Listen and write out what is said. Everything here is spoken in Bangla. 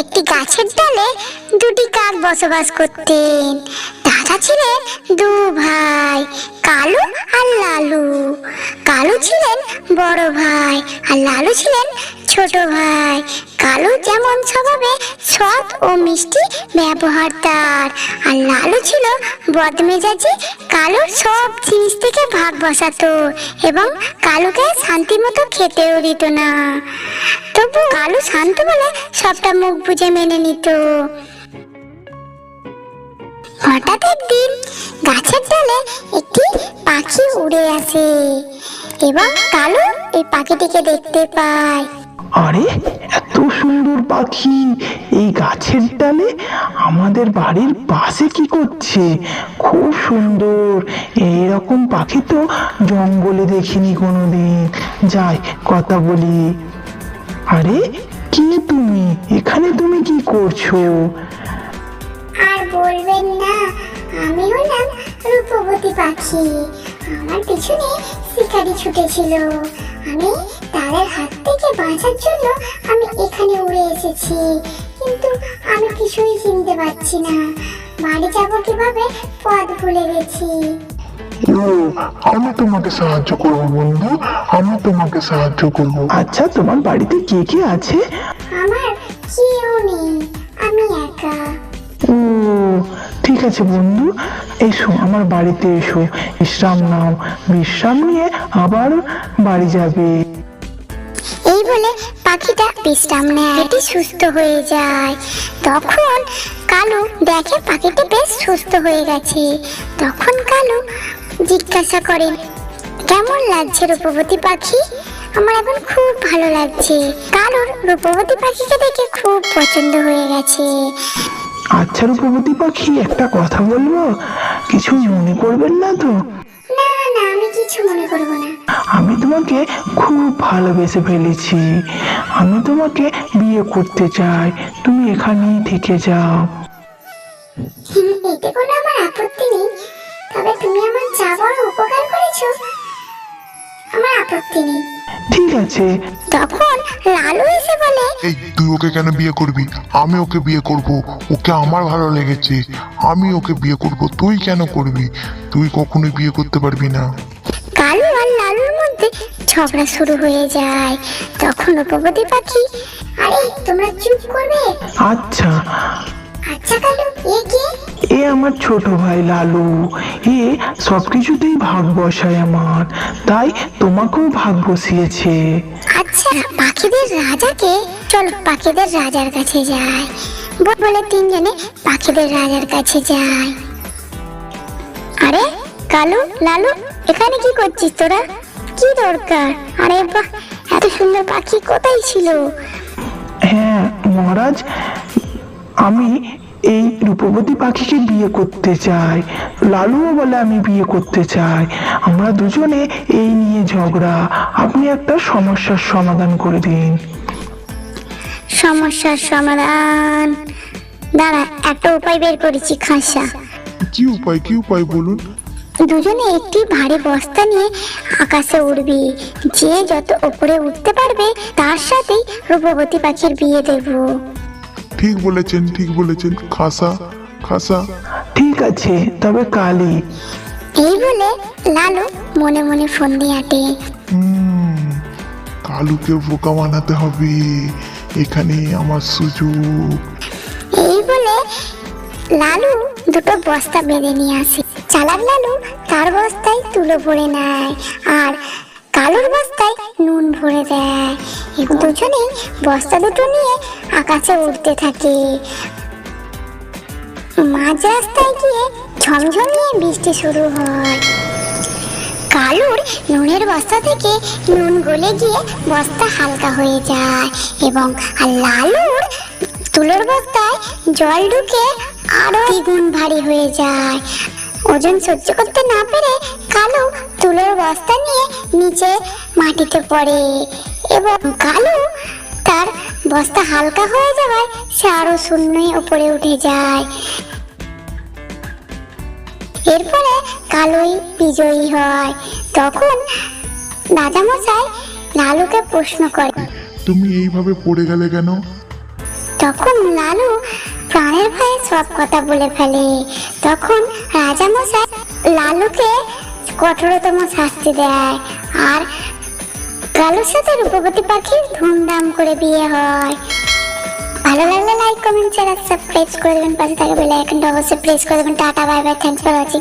একটি গাছের ডালে দুটি কাক বসবাস করতেন। তারা ছিলেন দু ভাই কালু আর লালু। কালু ছিলেন বড় ভাই আর লালু ছিলেন ছোট ভাই। কালু যেমন স্বভাবে, সৎ ও মিষ্টি ব্যবহার তার আর লালু ছিল বদমেজাজি কালু সব জিনিস থেকে ভাগ বসাতো এবং কালুকে শান্তি মতো খেতেও দিত না। তবু কালু শান্ত বলে সবটা মুখ বুঝে মেনে নিত। হঠাৎ একদিন গাছের ডালে একটি পাখি উড়ে আসে এবং কালু এই পাখিটিকে দেখতে পায়। আরে, এত সুন্দর পাখি। এই গাছের ডালে আমাদের বাড়ির পাশে কি করছে? খুব সুন্দর। এইরকম পাখি তো জঙ্গলে দেখিনি কোনোদিন। যাই, কথা বলি। আরে, কি তুমি? এখানে তুমি কি করছ? আর বলবেন না আমি হলাম রূপবতী পাখি। আমার পিছনে শিকারি ছুটেছিল। আমি তাদের হাত থেকে বাঁচার জন্য আমি এখানে উড়ে এসেছি। কিন্তু আমি কিছুই চিনতে পারছি না। বাড়ি যাব কীভাবে? পথ ভুলে গেছি। ও আমি তোমাকে সাহায্য করব বন্ধু। আমি তোমাকে সাহায্য করব। আচ্ছা তোমার বাড়িতে কে কে আছে? আমার কেউ নেই। আমি একা। ঠিক আছে, বন্ধু। এসো, আমার বাড়িতে এসো। বিশ্রাম নাও। বিশ্রাম নিয়ে আবার বাড়ি যাবে। এই বলে পাখিটা বিশ্রাম নেয়। এটি সুস্থ হয়ে যায়। তখন কালু দেখে পাখিটি বেশ সুস্থ হয়ে গেছে। তখন কালু জিজ্ঞাসা করেন কেমন লাগছে রূপবতী পাখি? আমার এখন খুব ভালো লাগছে। কালুর রূপবতী পাখিকে দেখে খুব পছন্দ হয়ে গেছে। আচ্ছা রূপবতী পাখি একটা কথা বলব? কিছু মনে করবেন না তো? না না আমি কিছু মনে করব না। আমি তোমাকে খুব ভালোবেসে ফেলেছি। আমি তোমাকে বিয়ে করতে চাই। তুমি এখানেই থেকে যাও। এতে কোনো আমার আপত্তি নেই। তবে তুমি আমার যা বড় উপকার করেছ। আমার আপত্তি নেই। ঠিক আছে। তখন লালু এসে বলে এই তুই ওকে কেন বিয়ে করবি? আমি ওকে বিয়ে করব। ওকে আমার ভালো লেগেছে। আমি ওকে বিয়ে করব। তুই কেন করবি? তুই কখনোই বিয়ে করতে পারবি না। কালু আর লালুর মধ্যে ঝগড়া শুরু হয়ে যায়। তখন উপপতি পাখি আরে তোমরা চুপ করবে? আচ্ছা। আচ্ছা কালু এ কে? এ আমার ছোট ভাই লালু। এ সব কিছুতেই ভাগ বসায় আমার। তাই তোমাকেও ভাগ বসিয়েছে আচ্ছা পাখিদের রাজাকে? চলো পাখিদের রাজার কাছে যাই। বলে তিনজনে পাখিদের রাজার কাছে যায় আরে কালু লালু এখানে কি করছিস তোরা? কি দরকার? আরে বাহ এত সুন্দর পাখি কোথায় ছিল? হ্যাঁ মহারাজ আমি এই রূপবতী পাখিকে বিয়ে করতে চাই। লালুও বলে আমি বিয়ে করতে চাই। আমরা দুজনে এই নিয়ে ঝগড়া। আপনি একটা সমস্যার সমাধান করে দিন। সমস্যার সমাধান? দাঁড়া একটা উপায় বের করেছি খাসা। কি উপায় কি উপায় বলুন? দুজনে একটি ভারী বস্তা নিয়ে আকাশে উড়বি। যে যত উপরে উঠতে পারবে তার সাথেই রূপবতী পাখির বিয়ে দেব। ঠিক বলেছেন ঠিক বলেছেন। খাসা খাসা। ঠিক আছে তবে কালই এই বলে লালু মনে মনে ফোন দিয়ে আটে হুম কালুকে বোকা বানাতে হবে। এখানে আমার সুযোগ। এই বলে লালু দুটো বস্তা বেঁধে নিয়ে আসে। চালাক লালু তার বস্তায় তুলো ভরে নেয় আর কালুর বস্তায় নুন ভরে দেয়। দুজনেই বস্তা দুটো নিয়ে আকাশে উঠতে থাকে। মাঝ রাস্তায় গিয়ে ঝমঝমিয়ে বৃষ্টি শুরু হয়। কালুর নুনের বস্তা থেকে নুন গলে গিয়ে বস্তা হালকা হয়ে যায় এবং লালুর তুলোর বস্তায় জল ঢুকে আরও দ্বিগুণ ভারী হয়ে যায়। ওজন সহ্য করতে না পেরে কালু তুলোর বস্তা নিয়ে নিচে মাটিতে পড়ে এবং কালু তার বস্তা হালকা হয়ে যাওয়ায় সে আরও শূন্যই উপরে উঠে যায়। এরপরে কালুই বিজয়ী হয়। তখন রাজামশাই লালুকে প্রশ্ন করে তুমি এইভাবে পড়ে গেলে কেন? তখন লালু প্রাণের ভয়ে সব কথা বলে ফেলে। তখন রাজামশাই লালুকে কঠোরতম শাস্তি দেয়। আর কালুর সাথে রূপবতী পাখির ধুমধাম করে বিয়ে হয়। ভালো লাগলে লাইক কমেন্ট শেয়ার সাবস্ক্রাইব করে দেবেন। পাশে থাকা বেল আইকনটা অবশ্যই প্রেস করে দেবেন। Tata bye bye thanks for watching